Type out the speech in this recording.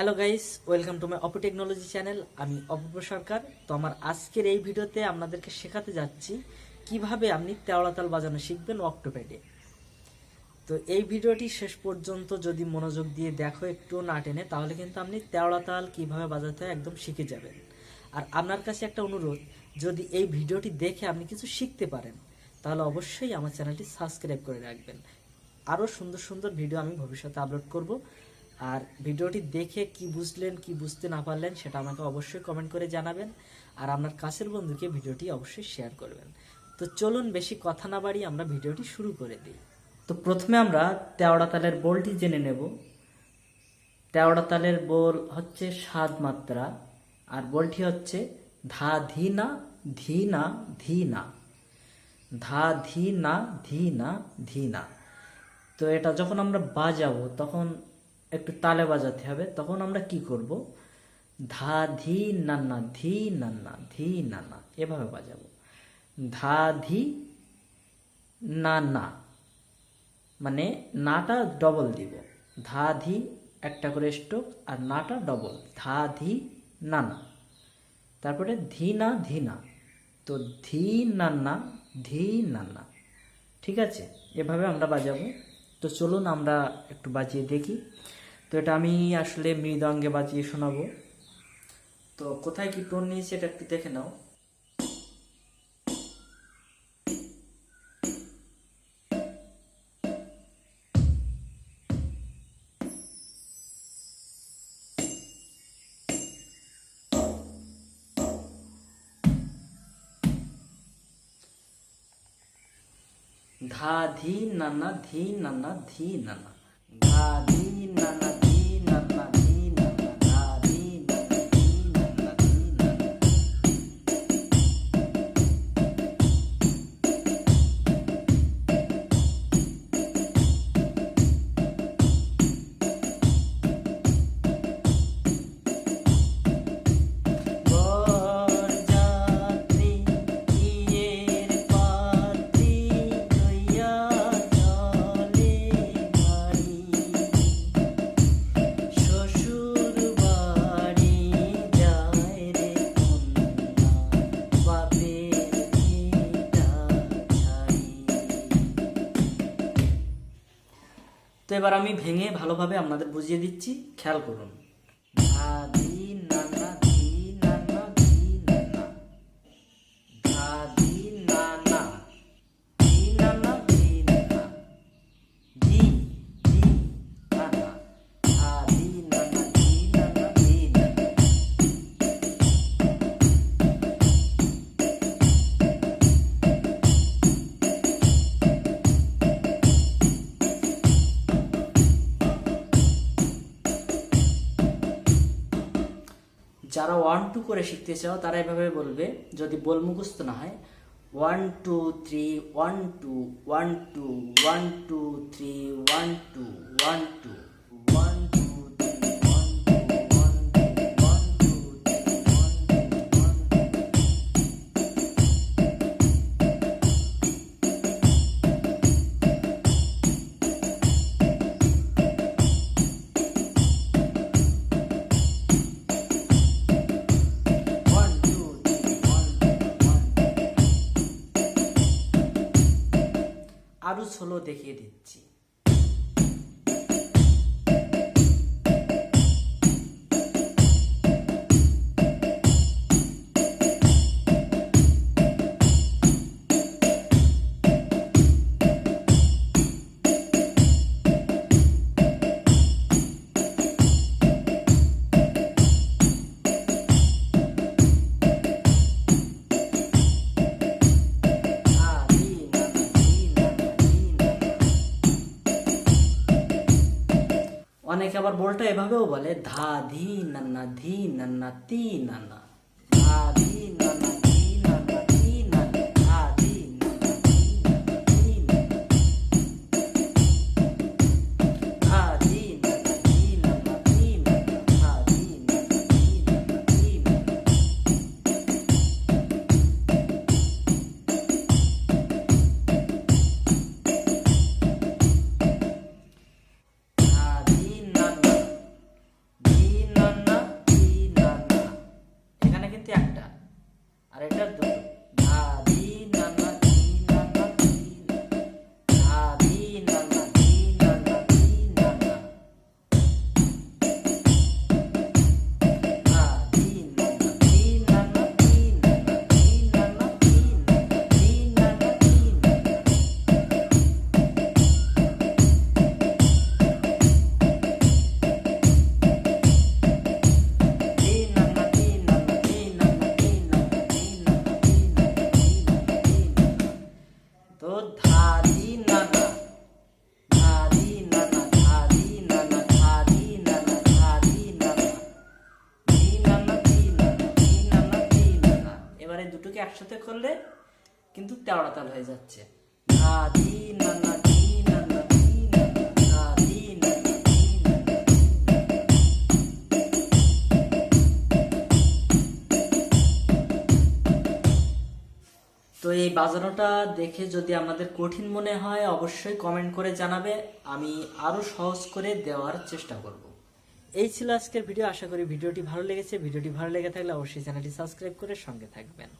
Hello guys welcome to my Oppo technology channel আমি অপূর্ব সরকার তো আমার আজকের এই ভিডিওতে আপনাদেরকে শেখাতে যাচ্ছি কীভাবে আপনি তেওড়াতাল বাজানো শিখবেন অক্টোপ্যাডে তো এই ভিডিওটি শেষ পর্যন্ত যদি মনোযোগ দিয়ে দেখো একটু না টেনে, তাহলে কিন্তু আপনি তেওড়াতাল কীভাবে বাজাতে হয় একদম শিখে যাবেন। আর আপনার কাছে একটা অনুরোধ, যদি এই ভিডিওটি দেখে আপনি কিছু শিখতে পারেন, তাহলে অবশ্যই আমার চ্যানেলটি সাবস্ক্রাইব করে রাখবেন। আরও সুন্দর সুন্দর ভিডিও আমি ভবিষ্যতে আপলোড করব। আর ভিডিওটি দেখে কি বুঝলেন, কি বুঝতে না পারলেন সেটা আমাকে অবশ্যই কমেন্ট করে জানাবেন। আর আপনার কাছের বন্ধুকে ভিডিওটি অবশ্যই শেয়ার করবেন। তো চলুন বেশি কথা না বাড়িয়ে আমরা ভিডিওটি শুরু করে দিই। তো প্রথমে আমরা তেওড়া তালের বোলটি জেনে নেব। তেওড়া তালের বোল হচ্ছে সাত মাত্রা, আর বোলটি হচ্ছে ধা ধি না ধি না ধি না ধা ধি না ধি না ধি না তো এটা যখন আমরা বাজাবো তখন একটু তালে বাজাতে হবে, তখন আমরা কি করব? ধা, ধি নান্না ধি নান্না ধি নান্না এভাবে বাজাবো। ধা, ধি, না না মানে নাটা ডবল দিব। ধা, ধি, একটা করে স্টোক আর নাটা ডবল ধা, ধি, না না, তারপরে ধি, না ধি, না, তো ধি, না না, ধি, না না, ঠিক আছে? এভাবে আমরা বাজাবো। তো চলুন আমরা একটু বাজিয়ে দেখি। তো এটা আমি আসলে মৃদঙ্গে বাজিয়ে শোনাবো। তো কোথায় কি টোন নিয়েছি এটা একটু দেখে নাও। ধা, ধি নানা ধি নানা ধি নানা ধা, ধি। তো এবার আমি ভেঙে ভালোভাবে আপনাদের বুঝিয়ে দিচ্ছি। খেয়াল করুন। যারা ওয়ান টু করে শিখতে চাও, তারা এভাবে বলবে, যদি বল মুখস্ত না হয় one two three one two one two one two three one two one two আরও ষোলো দেখিয়ে দিচ্ছি। অনেকে আবার বলটা এভাবেও বলে ধা ধি নান্না ধি নান্না তি নান্না। একসাথে করলে কিন্তু তেরোটা তাল হয়ে যাচ্ছে। তো এই বাজানোটা দেখে যদি আমাদের কঠিন মনে হয়, অবশ্যই কমেন্ট করে জানাবে। আমি আরও সহজ করে দেওয়ার চেষ্টা করব। এই ছিল আজকের ভিডিও। আশা করি ভিডিওটি ভালো লেগেছে। ভিডিওটি ভালো লেগে থাকলে অবশ্যই চ্যানেলটি সাবস্ক্রাইব করে সঙ্গে থাকবেন।